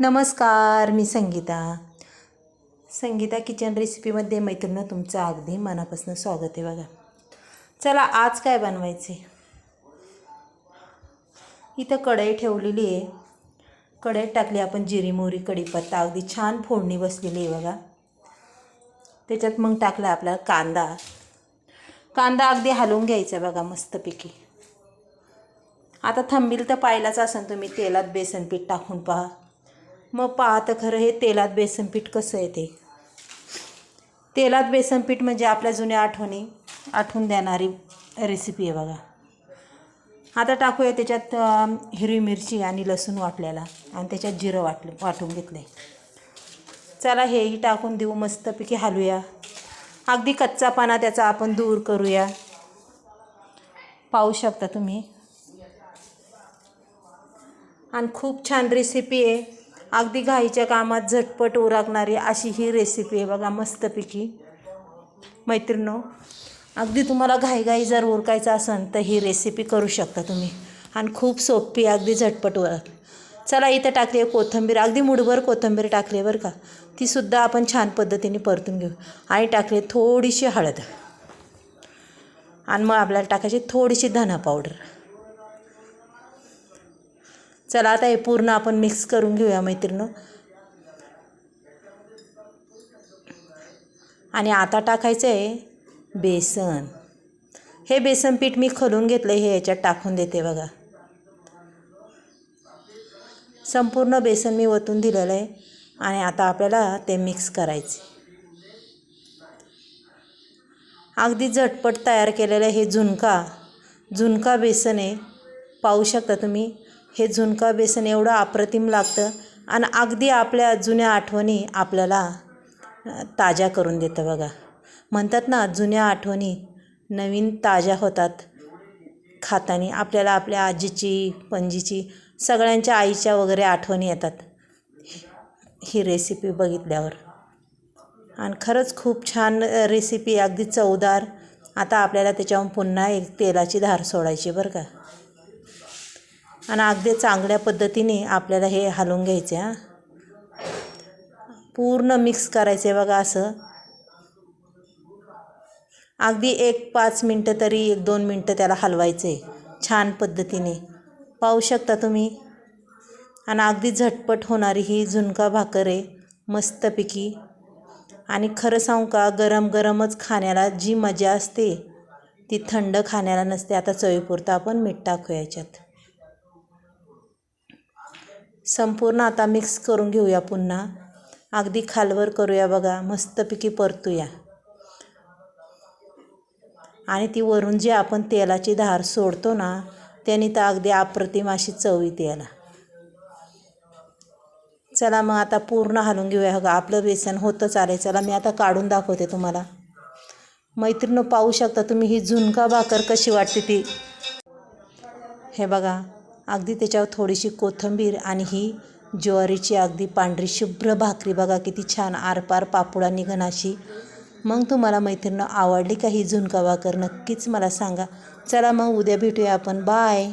नमस्कार मी संगीता. संगीता किचन रेसिपीमध्ये मैत्रिणं तुमचं अगदी मनापासून स्वागत आहे बघा. चला आज काय बनवायचे? इथं कढई ठेवलेली आहे. कढईत टाकली आपण जिरी मोहरी कढीपत्ता. अगदी छान फोडणी बसलेली आहे बघा. त्याच्यात मग टाकला आपला कांदा. कांदा अगदी हलवून घ्यायचा बघा मस्तपैकी. आता थांबील तर पाहिलाच असेल तुम्ही तेलात बेसन पीठ टाकून पहा. मग पाहतं खरं हे तेलात बेसनपीठ कसं आहे ते तेलात बेसनपीठ म्हणजे आपल्या जुन्या आठवणी आठवून देणारी रेसिपी आहे बघा. आता टाकूया त्याच्यात हिरवी मिरची आणि लसूण वाटलेला आणि त्याच्यात जिरं वाटलं वाटून घेतलं. चला हेही टाकून देऊ मस्तपैकी हलूया. अगदी कच्चा पाना त्याचा आपण दूर करूया. पाहू शकता तुम्ही. आणि खूप छान रेसिपी आहे. अगदी घाईच्या कामात झटपट उरकणारी अशी ही रेसिपी आहे बघा मस्तपैकी. मैत्रिणो अगदी तुम्हाला घाईघाई जर उरकायचं असेल तर ही रेसिपी करू शकता तुम्ही. आणि खूप सोपी अगदी झटपट उरक. चला इथं टाकली आहे कोथिंबीर. अगदी मुठभर कोथिंबीर टाकली आहे बरं का. तीसुद्धा आपण छान पद्धतीने परतून घेऊ. आणि टाकली थोडीशी हळद. आणि मग आपल्याला टाकायची थोडीशी धना पावडर चला आता हे पूर्ण आपण मिक्स करून घेऊया मैत्रिणं आणि आता टाकायचं आहे बेसन. हे बेसन पीठ मी खलून घेतलं हे याच्यात टाकून देते बघा. संपूर्ण बेसन मी वतून दिलेलं आहे आणि आता आपल्याला ते मिक्स करायचे अगदी झटपट तयार केलेलं हे झुणका झुणका बेसन आहे. पाहू शकता तुम्ही हे झुणका बेसन एवढं अप्रतिम लागतं आणि अगदी आपल्या जुन्या आठवणी आपल्याला ताज्या करून देतं बघा. म्हणतात ना जुन्या आठवणी नवीन ताज्या होतात. खातानी आपल्याला आपल्या आजीची पणजीची सगळ्यांच्या आईच्या वगैरे आठवणी येतात. ही रेसिपी बघितल्यावर. आणि खरंच खूप छान रेसिपी अगदी चवदार. आता आपल्याला त्याच्यावर पुन्हा एक तेलाची धार सोडायची बरं का. आणि अगदी चांगल्या पद्धतीने आपल्याला हे हलवून घ्यायचे हां. पूर्ण मिक्स करायचे बघा असं. अगदी एक पाच मिनटं तरी एक दोन मिनटं त्याला हलवायचे छान पद्धतीने. पाहू शकता तुम्ही? आणि अगदी झटपट होणारी ही झुणका भाकर आहे मस्तपैकी. आणि खरं सांगू का गरम गरमच खाण्याला जी मजा असते ती थंड खाण्याला नसते. आता चवीपुरतं आपण मीठ टाकूया याच्यात. संपूर्ण आता मिक्स करून घेऊया पुन्हा. अगदी खालवर करूया बघा मस्तपैकी परतूया. आणि ती वरून जी आपण तेलाची धार सोडतो ना त्याने तर अगदी अप्रतिम अशी चव येते याला. चला मग आता पूर्ण हलवून घेऊया. बघा आपलं बेसन होतं चालेल चला मी आता काढून दाखवते तुम्हाला. मैत्रिणं पाहू शकता तुम्ही ही झुणका भाकर कशी वाटते ती. हे बघा अगदी त्याच्यावर थोडीशी कोथिंबीर आणि ही ज्वारीची अगदी पांढरी शुभ्र भाकरी. बघा किती छान आरपार पापुडा निघण मग तुम्हाला मैत्रिणी आवडली का ही झुणका भाकर? नक्कीच मला सांगा. चला मग उद्या भेटूया आपण. बाय.